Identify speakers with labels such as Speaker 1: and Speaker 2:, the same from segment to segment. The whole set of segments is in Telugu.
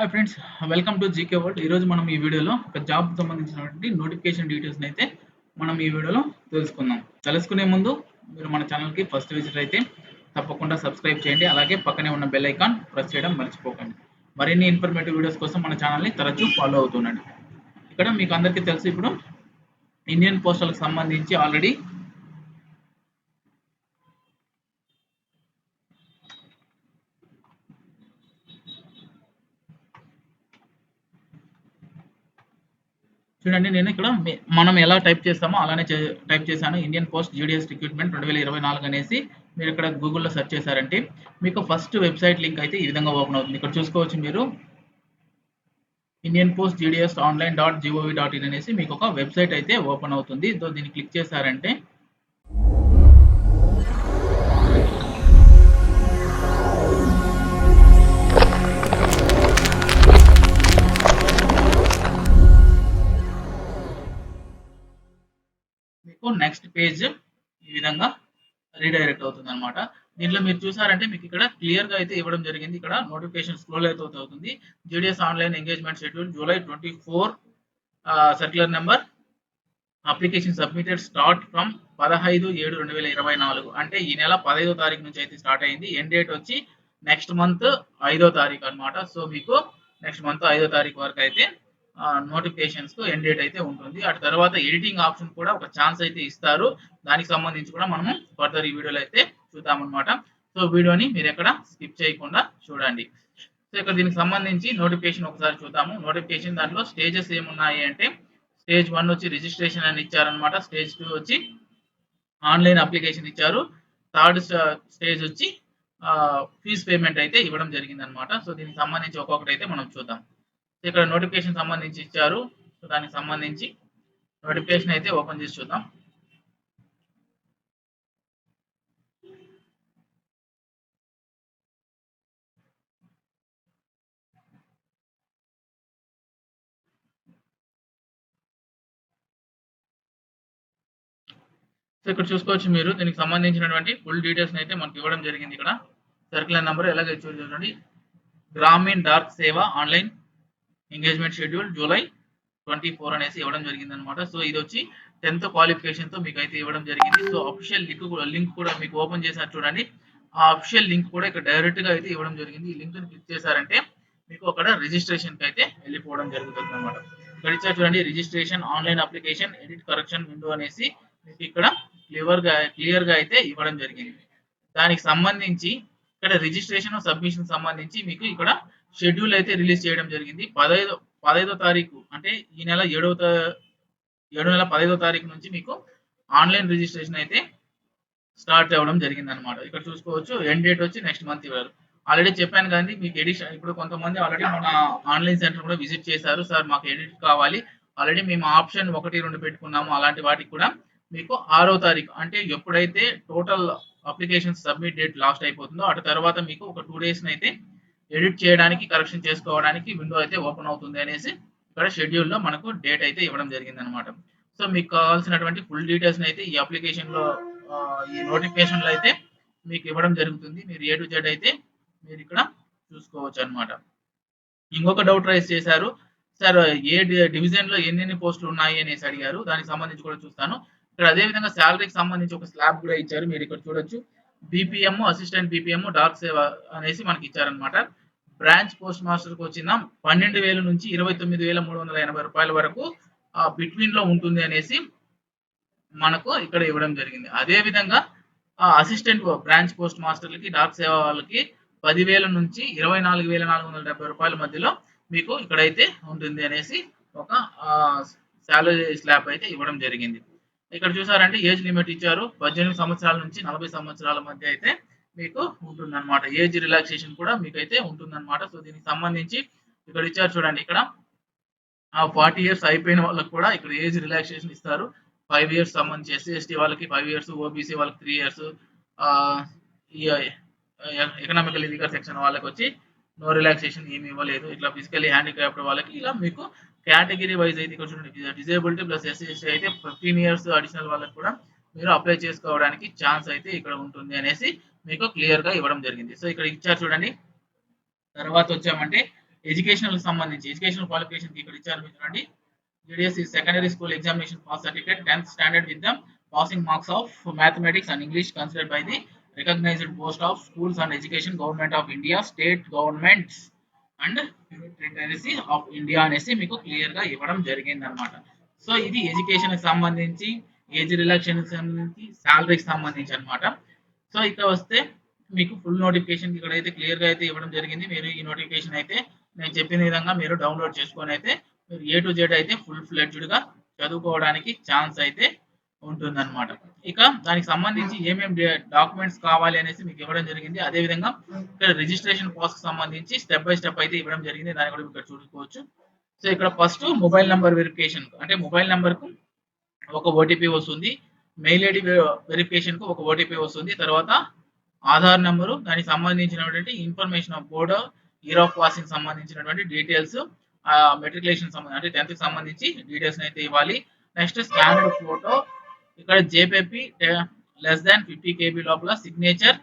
Speaker 1: Hi friends welcome to GK world ఈరోజు మనం ఈ వీడియోలో ఒక జాబ్ సంబంధించినటువంటి నోటిఫికేషన్ డీటెయిల్స్ అయితే మనం ఈ వీడియోలో తెలుసుకుందాం. తెలుసుకునే ముందు మీరు మన ఛానల్కి ఫస్ట్ విజిట్ అయితే తప్పకుండా సబ్స్క్రైబ్ చేయండి. అలాగే పక్కనే ఉన్న బెల్ ఐకాన్ ప్రెస్ చేయడం మర్చిపోకండి. మరిన్ని ఇన్ఫర్మేటివ్ వీడియోస్ కోసం మన ఛానల్ని తరచూ ఫాలో అవుతుండండి ఇక్కడ మీకు అందరికీ తెలుసు ఇప్పుడు ఇండియన్ పోస్టల్కి సంబంధించి ఆల్రెడీ చూడండి నేను ఇక్కడ మనం ఎలా టైప్ చేస్తామో అలానే టైప్ చేశాను. ఇండియన్ పోస్ట్ జీడిఎస్ రిక్రూట్మెంట్ రెండు వేల ఇరవై నాలుగు అనేసి మీరు ఇక్కడ గూగుల్లో సెర్చ్ చేశారంటే మీకు ఫస్ట్ వెబ్సైట్ లింక్ అయితే ఈ విధంగా ఓపెన్ అవుతుంది. ఇక్కడ చూసుకోవచ్చు మీరు. Indian post GDS online dot GOV dot in అనేసి మీకు ఒక వెబ్సైట్ అయితే ఓపెన్ అవుతుంది. సో దీన్ని క్లిక్ చేశారంటే నెక్స్ట్ పేజ్ ఈ విధంగా రీడైరెక్ట్ అవుతుంది అనమాట దీంట్లో మీరు చూసారంటే మీకు ఇక్కడ క్లియర్గా అయితే ఇవ్వడం జరిగింది. ఇక్కడ నోటిఫికేషన్ స్క్రోల్ అయితే అవుతుంది. GDS online engagement schedule July twenty four circular number application submitted start from పదహైదు ఏడు రెండు వేల ఇరవై నాలుగు. అంటే ఈ నెల పదహైదో తారీఖు నుంచి అయితే స్టార్ట్ అయింది. ఎండ్ డేట్ వచ్చి నెక్స్ట్ మంత్ ఐదో తారీఖు అనమాట సో మీకు నెక్స్ట్ మంత్ ఐదో తారీఖు వరకు అయితే నోటిఫికేషన్స్కు ఎండ్ డేట్ అయితే ఉంటుంది. అటు తర్వాత ఎడిటింగ్ ఆప్షన్ కూడా ఒక ఛాన్స్ అయితే ఇస్తారు. దానికి సంబంధించి కూడా మనము ఫర్దర్ ఈ వీడియోలో అయితే చూద్దామన్నమాట. సో వీడియోని మీరు ఎక్కడ స్కిప్ చేయకుండా చూడండి. సో ఇక్కడ దీనికి సంబంధించి నోటిఫికేషన్ ఒకసారి చూద్దాము. నోటిఫికేషన్ దాంట్లో స్టేజెస్ ఏమున్నాయి అంటే స్టేజ్ వన్ వచ్చి రిజిస్ట్రేషన్ అని ఇచ్చారనమాట స్టేజ్ టూ వచ్చి ఆన్లైన్ అప్లికేషన్ ఇచ్చారు. థర్డ్ స్టేజ్ వచ్చి ఫీజ్ పేమెంట్ అయితే ఇవ్వడం జరిగింది అనమాట సో దీనికి సంబంధించి ఒక్కొక్కటి అయితే మనం చూద్దాం. ఇక్కడ నోటిఫికేషన్ సంబంధించి ఇచ్చారు. సో దానికి సంబంధించి నోటిఫికేషన్ అయితే ఓపెన్ చేసి చూద్దాం. సో ఇక్కడ చూసుకోవచ్చు మీరు. దీనికి సంబంధించినటువంటి ఫుల్ డీటెయిల్స్ అయితే మనకి ఇవ్వడం జరిగింది ఇక్కడ. సర్కులర్ నెంబర్ ఎలాగ చూడండి. Gramin Dak Seva online engagement schedule July twenty four అనేసి ఇవ్వడం జరిగింది అనమాట సో ఇది వచ్చి టెన్త్ క్వాలిఫికేషన్తో మీకు అయితే ఇవ్వడం జరిగింది. సో అఫిషియల్ లింక్ కూడా లింక్ కూడా మీకు ఓపెన్ చేశారు చూడండి. ఆ అఫిషియల్ లింక్ కూడా ఇక్కడ డైరెక్ట్గా అయితే ఇవ్వడం జరిగింది. ఈ లింక్ క్లిక్ చేశారంటే మీకు అక్కడ రిజిస్ట్రేషన్కి అయితే వెళ్ళిపోవడం జరుగుతుంది అనమాట ఇక్కడ ఇచ్చారు చూడండి registration online application edit correction window అనేసి మీకు ఇక్కడ క్లియర్గా క్లియర్గా అయితే ఇవ్వడం జరిగింది. దానికి సంబంధించి ఇక్కడ రిజిస్ట్రేషన్ సబ్మిషన్ సంబంధించి మీకు ఇక్కడ షెడ్యూల్ అయితే రిలీజ్ చేయడం జరిగింది. పదహైదు పదహైదో తారీఖు అంటే ఈ నెల ఏడవ తా- ఏడో నెల పదహైదో తారీఖు నుంచి మీకు ఆన్లైన్ రిజిస్ట్రేషన్ అయితే స్టార్ట్ అవ్వడం జరిగింది అనమాట ఇక్కడ చూసుకోవచ్చు ఎండ్ డేట్ వచ్చి నెక్స్ట్ మంత్ ఇవ్వరు. ఆల్రెడీ చెప్పాను కానీ మీకు ఎడిషన్ ఇప్పుడు కొంతమంది ఆల్రెడీ మన ఆన్లైన్ సెంటర్ కూడా విజిట్ చేశారు. సార్ మాకు ఎడిట్ కావాలి. ఆల్రెడీ మేము ఆప్షన్ ఒకటి రెండు పెట్టుకున్నాము. అలాంటి వాటికి కూడా మీకు ఆరో తారీఖు అంటే ఎప్పుడైతే total application submit date last అయిపోతుందో అటు తర్వాత మీకు ఒక టూ డేస్ అయితే ఎడిట్ చేయడానికి కరెక్షన్ చేసుకోవడానికి విండో అయితే ఓపెన్ అవుతుంది అనేసి ఇక్కడ షెడ్యూల్లో మనకు డేట్ అయితే ఇవ్వడం జరిగింది అనమాట సో మీకు కావాల్సినటువంటి ఫుల్ డీటెయిల్స్ అయితే ఈ అప్లికేషన్లో ఈ నోటిఫికేషన్లో అయితే మీకు ఇవ్వడం జరుగుతుంది. మీరు ఏ టు జెడ్ అయితే మీరు ఇక్కడ చూసుకోవచ్చు అన్నమాట ఇంకొక డౌట్ రైజ్ చేశారు. సార్ ఏ డివిజన్లో ఎన్నెన్ని పోస్టులు ఉన్నాయి అనేసి అడిగారు. దానికి సంబంధించి కూడా చూస్తాను. ఇక్కడ అదే విధంగా శాలరీకి సంబంధించి ఒక స్లాబ్ కూడా ఇచ్చారు. మీరు ఇక్కడ చూడొచ్చు. బీపీఎం అసిస్టెంట్ బీపీఎం డార్క్ సేవ అనేసి మనకి ఇచ్చారనమాట బ్రాంచ్ పోస్ట్ మాస్టర్కు వచ్చిన పన్నెండు వేల నుంచి ఇరవై తొమ్మిది వేల మూడు వందల ఎనభై రూపాయల వరకు బిట్వీన్లో ఉంటుంది అనేసి మనకు ఇక్కడ ఇవ్వడం జరిగింది. అదే విధంగా అసిస్టెంట్ బ్రాంచ్ పోస్ట్ మాస్టర్లకి డాక్ సేవ వాళ్ళకి పదివేల నుంచి ఇరవై నాలుగు వేల నాలుగు వందల డెబ్బై రూపాయల మధ్యలో మీకు ఇక్కడైతే ఉంటుంది అనేసి ఒక శాలరీ స్లాబ్ అయితే ఇవ్వడం జరిగింది. ఇక్కడ చూసారంటే ఏజ్ లిమిట్ ఇచ్చారు. పద్దెనిమిది సంవత్సరాల నుంచి నలభై సంవత్సరాల మధ్య అయితే మీకు ఉంటుందన్నమాట. ఏజ్ రిలాక్సేషన్ కూడా మీకు అయితే ఉంటుందన్నమాట. సో దీనికి సంబంధించి ఇక్కడ ఇచ్చారు చూడండి ఇక్కడ. ఆ ఫార్టీ ఇయర్స్ అయిపోయిన వాళ్ళకి కూడా ఇక్కడ ఏజ్ రిలాక్సేషన్ ఇస్తారు. ఫైవ్ ఇయర్స్ సంబంధించి ఎస్సీ ఎస్టీ వాళ్ళకి ఫైవ్ ఇయర్స్ ఓబీసీ వాళ్ళకి త్రీ ఇయర్స్ ఎకనామికల్ ఇదిగర్ సెక్షన్ వాళ్ళకి వచ్చి నో రిలాక్సేషన్ ఏమి ఇవ్వలేదు. ఇట్లా ఫిజికల్లీ హ్యాండిక్యాప్డ్ వాళ్ళకి ఇలా మీకు కేటగిరీ వైజ్ అయితే ఇక్కడ చూడండి డిజేబిలిటీ ప్లస్ ఎస్సీ ఎస్టీ అయితే ఫిఫ్టీన్ ఇయర్స్ అడిషనల్ వాళ్ళకి కూడా మీరు అప్లై చేసుకోవడానికి ఛాన్స్ అయితే ఇక్కడ ఉంటుంది అనేసి మీకు క్లియర్గా ఇవ్వడం జరిగింది. సో ఇక్కడ ఇచ్చారు చూడండి. తర్వాత వచ్చామంటే ఎడ్యుకేషన్ సంబంధించి ఎడ్యుకేషన్ క్వాలిఫికేషన్ ఇక్కడ ఇచ్చారు చూడండి. GDSC secondary school examination pass certificate tenth standard with passing marks of mathematics and English consider by the recognised post of schools and education government of India state government and territory of India అనేసి మీకు క్లియర్గా ఇవ్వడం జరిగింది అనమాట సో ఇది ఎడ్యుకేషన్ సంబంధించి ఏజ్ రిలాక్షన్ సంబంధించి శాలరీకి సంబంధించి అనమాట సో ఇక్కడ వస్తే మీకు ఫుల్ నోటిఫికేషన్ ఇక్కడ అయితే క్లియర్గా అయితే ఇవ్వడం జరిగింది. మీరు ఈ నోటిఫికేషన్ అయితే నేను చెప్పిన విధంగా మీరు డౌన్లోడ్ చేసుకొని అయితే మీరు ఏ టు జెడ్ అయితే ఫుల్ ఫ్లెడ్జ్డ్గా చదువుకోవడానికి ఛాన్స్ అయితే ఉంటుందన్నమాట. ఇక దానికి సంబంధించి ఏమేమి డాక్యుమెంట్స్ కావాలి అనేసి మీకు ఇవ్వడం జరిగింది. అదే విధంగా ఇక్కడ రిజిస్ట్రేషన్ ప్రాసెస్ సంబంధించి స్టెప్ బై స్టెప్ అయితే ఇవ్వడం జరిగింది. దాన్ని కూడా ఇక్కడ చూసుకోవచ్చు. సో ఇక్కడ ఫస్ట్ మొబైల్ నంబర్ వెరిఫికేషన్ అంటే మొబైల్ నంబర్కు ఒక ఓటీపీ వస్తుంది. మెయిల్ ఐడి వెరిఫికేషన్కు ఒక ఓటీపీ వస్తుంది. తర్వాత ఆధార్ నెంబరు దానికి సంబంధించినటువంటి information of board year of passing సంబంధించినటువంటి డీటెయిల్స్ మెట్రికులేషన్ సంబంధించి అంటే టెన్త్కి సంబంధించి డీటెయిల్స్ అయితే ఇవ్వాలి. నెక్స్ట్ స్కానర్ ఫోటో ఇక్కడ JPG less than fifty KB లోపల సిగ్నేచర్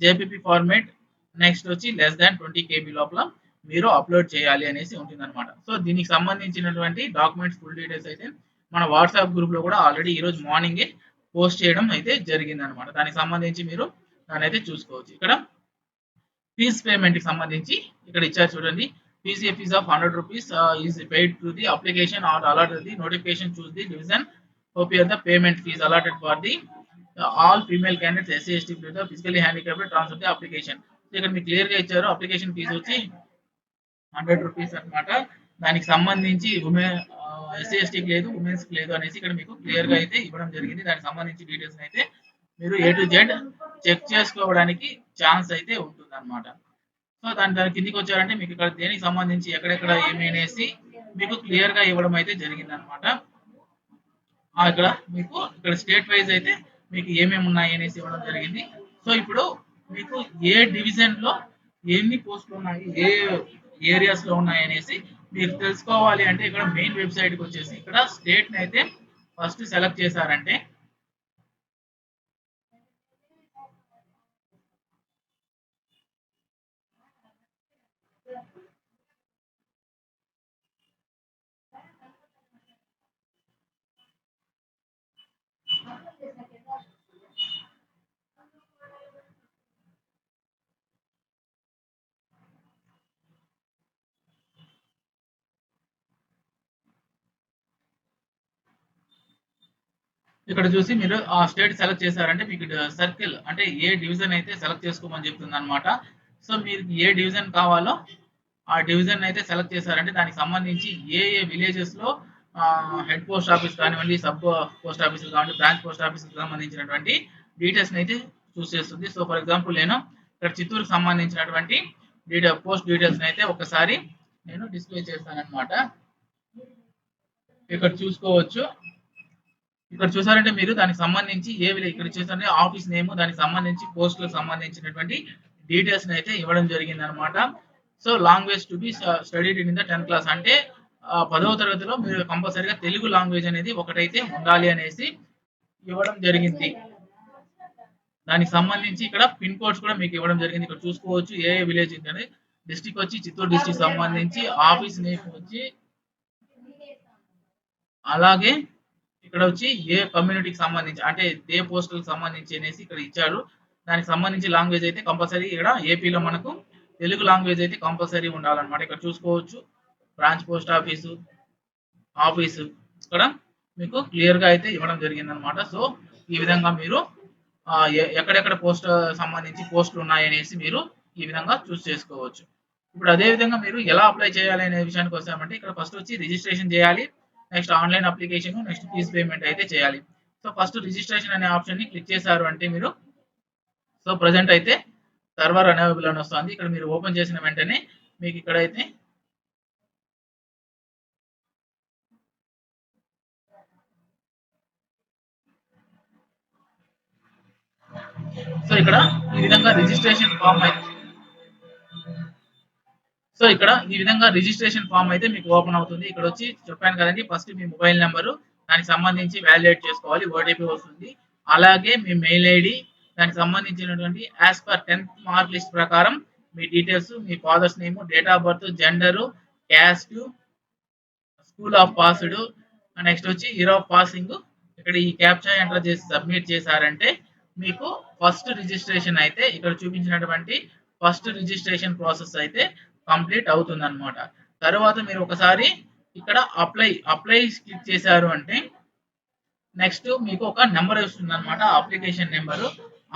Speaker 1: జేపీపీ ఫార్మేట్ నెక్స్ట్ వచ్చి లెస్ దాన్ ట్వంటీ కేబీ లోపల మీరు అప్లోడ్ చేయాలి అనేసి ఉంటుంది అనమాట సో దీనికి సంబంధించినటువంటి డాక్యుమెంట్స్ ఫుల్ డీటెయిల్స్ అయితే మన వాట్సాప్ గ్రూప్లో కూడా ఆల్రెడీ ఈరోజు మార్నింగే పోస్ట్ చేయడం అయితే జరిగింది అనమాట దానికి సంబంధించి మీరు దాన్ని అయితే చూసుకోవచ్చు. ఇక్కడ ఫీజ్ పేమెంట్కి సంబంధించి ఇక్కడ ఇచ్చారు చూడండి. Fees fees of hundred rupees is paid to the application or allot the notification choose the division. Appear the payment fees allotted for the uh, all female candidates SC ST the physically handicapped transfer the application. So ఇక్కడ మీకు క్లియర్గా ఇచ్చారు అప్లికేషన్ ఫీజు వచ్చి హండ్రెడ్ రూపీస్ అన్నమాట. దానికి సంబంధించి ఉమెన్ ఎస్సీ ఎస్టీకి లేదు ఉమెన్స్కి లేదు అనేసి ఇక్కడ మీకు క్లియర్గా అయితే ఇవ్వడం జరిగింది. దానికి సంబంధించి డీటెయిల్స్ అయితే మీరు ఏ టు జెడ్ చెక్ చేసుకోవడానికి ఛాన్స్ అయితే ఉంటుంది అనమాట సో దాని దాని కిందికి వచ్చారంటే మీకు ఇక్కడ దేనికి సంబంధించి ఎక్కడెక్కడ ఏమి అనేసి మీకు క్లియర్గా ఇవ్వడం అయితే జరిగింది అనమాట ఇక్కడ మీకు ఇక్కడ స్టేట్ వైజ్ అయితే మీకు ఏమేమి ఉన్నాయి అనేసి ఇవ్వడం జరిగింది. సో ఇప్పుడు మీకు ఏ డివిజన్లో ఎన్ని పోస్టులు ఉన్నాయి ఏ ఏరియాస్లో ఉన్నాయి అనేసి మీరు తెలుసుకోవాలి అంటే ఇక్కడ మెయిన్ వెబ్సైట్కి వచ్చేసి ఇక్కడ స్టేట్ని అయితే ఫస్ట్ సెలెక్ట్ చేశారంటే ఇక్కడ చూసి మీరు ఆ స్టేట్ సెలెక్ట్ చేశారంటే మీకు సర్కిల్ అంటే ఏ డివిజన్ అయితే సెలెక్ట్ చేసుకోమని చెప్తుంది అనమాట సో మీరు ఏ డివిజన్ కావాలో ఆ డివిజన్ అయితే సెలెక్ట్ చేశారంటే దానికి సంబంధించి ఏ ఏ విలేజెస్లో హెడ్ పోస్ట్ ఆఫీస్ కానివ్వండి సబ్ పోస్ట్ ఆఫీస్ కానివ్వండి బ్రాంచ్ పోస్ట్ ఆఫీస్ సంబంధించినటువంటి డీటెయిల్స్ అయితే చూస్ చేస్తుంది. సో ఫర్ ఎగ్జాంపుల్ నేను ఇక్కడ చిత్తూరుకు సంబంధించినటువంటి డీటెయిల్ పోస్ట్ డీటెయిల్స్ అయితే ఒకసారి నేను డిస్ప్లే చేస్తాను ఇక్కడ చూసుకోవచ్చు. ఇక్కడ చూసారంటే మీరు దానికి సంబంధించి ఏ ఇక్కడ చూసారంటే ఆఫీస్ నేమ్ దానికి సంబంధించి పోస్టులకు సంబంధించినటువంటి డీటెయిల్స్ అయితే ఇవ్వడం జరిగింది అనమాట so language to be studied in the tenth class అంటే పదవ తరగతిలో మీరు కంపల్సరీగా తెలుగు లాంగ్వేజ్ అనేది ఒకటైతే ఉండాలి అనేసి ఇవ్వడం జరిగింది. దానికి సంబంధించి ఇక్కడ పిన్ కోడ్స్ కూడా మీకు ఇవ్వడం జరిగింది. ఇక్కడ చూసుకోవచ్చు ఏ ఏ విలేజ్ అనేది డిస్టిక్ వచ్చి చిత్తూరు డిస్టిక్ సంబంధించి ఆఫీస్ నేమ్ వచ్చి అలాగే ఇక్కడ వచ్చి ఏ కమ్యూనిటీకి సంబంధించి అంటే ఏ పోస్టులకు సంబంధించి అనేసి ఇక్కడ ఇచ్చాడు దానికి సంబంధించి లాంగ్వేజ్ అయితే కంపల్సరీ ఇక్కడ ఏపీలో మనకు తెలుగు లాంగ్వేజ్ అయితే కంపల్సరీ ఉండాలన్నమాట. ఇక్కడ చూసుకోవచ్చు. బ్రాంచ్ పోస్ట్ ఆఫీసు ఆఫీసు ఇక్కడ మీకు క్లియర్గా అయితే ఇవ్వడం జరిగిందనమాట సో ఈ విధంగా మీరు ఎక్కడెక్కడ పోస్ట్ సంబంధించి పోస్టులు ఉన్నాయనేసి మీరు ఈ విధంగా చూస్ చేసుకోవచ్చు. ఇప్పుడు అదే విధంగా మీరు ఎలా అప్లై చేయాలి అనే విషయానికి వస్తామంటే ఇక్కడ ఫస్ట్ వచ్చి రిజిస్ట్రేషన్ చేయాలి. Next online application next fees payment అయితే చేయాలి. సో ఫస్ట్ రిజిస్ట్రేషన్ అనే ఆప్షన్ని క్లిక్ చేశారు అంటే మీరు సో ప్రజెంట్ అయితే సర్వర్ అనేవబుల్ అని వస్తుంది. ఇక్కడ మీరు ఓపెన్ చేసిన వెంటనే మీకు ఇక్కడ అయితే సో ఇక్కడ ఈ విధంగా రిజిస్ట్రేషన్ ఫామ్ అయితే సో ఇక్కడ ఈ విధంగా రిజిస్ట్రేషన్ ఫామ్ అయితే మీకు ఓపెన్ అవుతుంది. ఇక్కడ వచ్చి చెప్పాను కదండి ఫస్ట్ మీ మొబైల్ నెంబరు దానికి సంబంధించి వ్యాలిడేట్ చేసుకోవాలి ఓటీపీ వస్తుంది. అలాగే మీ మెయిల్ ఐడి దానికి సంబంధించినటువంటి as per tenth mark list ప్రకారం మీ details me father's name date of birth gender caste school of passed next వచ్చి ఇయర్ ఆఫ్ పాసింగ్. ఇక్కడ ఈ క్యాప్చా ఎంటర్ చేసి సబ్మిట్ చేశారంటే మీకు ఫస్ట్ రిజిస్ట్రేషన్ అయితే ఇక్కడ చూపించినటువంటి ఫస్ట్ రిజిస్ట్రేషన్ ప్రాసెస్ అయితే కంప్లీట్ అవుతుంది అనమాట తర్వాత మీరు ఒకసారి ఇక్కడ అప్లై అప్లై క్లిక్ చేశారు అంటే నెక్స్ట్ మీకు ఒక నెంబర్ వస్తుంది అనమాట అప్లికేషన్ నెంబర్.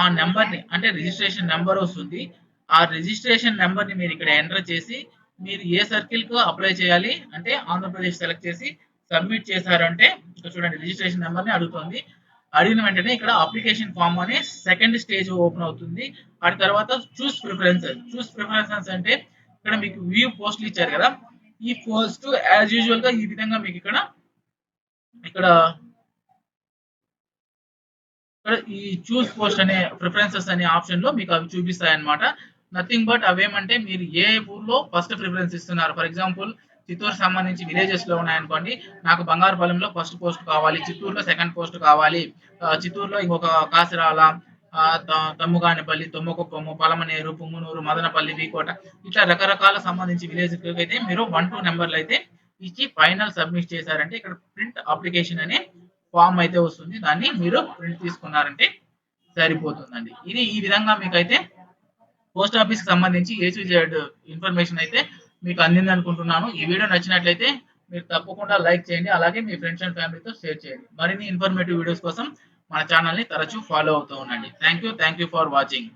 Speaker 1: ఆ నెంబర్ని అంటే రిజిస్ట్రేషన్ నెంబర్ వస్తుంది. ఆ రిజిస్ట్రేషన్ నెంబర్ని మీరు ఇక్కడ ఎంటర్ చేసి మీరు ఏ సర్కిల్కు అప్లై చేయాలి అంటే ఆంధ్రప్రదేశ్ సెలెక్ట్ చేసి సబ్మిట్ చేశారంటే ఇక్కడ చూడండి రిజిస్ట్రేషన్ నెంబర్ని అడుగుతుంది. అడిగిన వెంటనే ఇక్కడ అప్లికేషన్ ఫామ్ అనే సెకండ్ స్టేజ్ ఓపెన్ అవుతుంది. ఆ తర్వాత చూస్ ప్రిఫరెన్సెస్ చూస్ ప్రిఫరెన్సెస్ అంటే ఇక్కడ మీకు వ్యూ పోస్ట్లు ఇచ్చారు కదా. ఈ పోస్ట్ యాజ్ యూజువల్గా ఈ విధంగా మీకు ఇక్కడ ఇక్కడ ఇక్కడ ఈ చూస్ పోస్ట్ అనే ప్రిఫరెన్సెస్ అనే ఆప్షన్లో మీకు అవి చూపిస్తాయి అనమాట నథింగ్ బట్ అవేమంటే మీరు ఏ ఊర్లో ఫస్ట్ ప్రిఫరెన్స్ ఇస్తున్నారు? ఫర్ ఎగ్జాంపుల్ చిత్తూరు సంబంధించి విలేజెస్లో ఉన్నాయనుకోండి నాకు బంగారుపాలెంలో ఫస్ట్ పోస్ట్ కావాలి చిత్తూరులో సెకండ్ పోస్ట్ కావాలి చిత్తూరులో ఇంకొక కాసిరాల తమ్ముగానిపల్లి తొమ్మకుప్పము పలమనేరు పుంగునూరు మదనపల్లి వీకోట ఇట్లా రకరకాల సంబంధించి విలేజ్ అయితే మీరు వన్ టూ నెంబర్లు అయితే ఇచ్చి ఫైనల్ సబ్మిట్ చేశారంటే ఇక్కడ ప్రింట్ అప్లికేషన్ అనే ఫామ్ అయితే వస్తుంది. దాన్ని మీరు ప్రింట్ తీసుకున్నారంటే సరిపోతుందండి. ఇది ఈ విధంగా మీకు అయితే పోస్ట్ ఆఫీస్కి సంబంధించి ఏ ఇన్ఫర్మేషన్ అయితే మీకు అందింది అనుకుంటున్నాను. ఈ వీడియో నచ్చినట్లయితే మీరు తప్పకుండా లైక్ చేయండి. అలాగే మీ ఫ్రెండ్స్ అండ్ ఫ్యామిలీతో షేర్ చేయండి. మరిన్ని ఇన్ఫర్మేటివ్ వీడియోస్ కోసం మన ఛానల్ని తరచూ ఫాలో అవుతూ ఉండండి. Thank you thank you for watching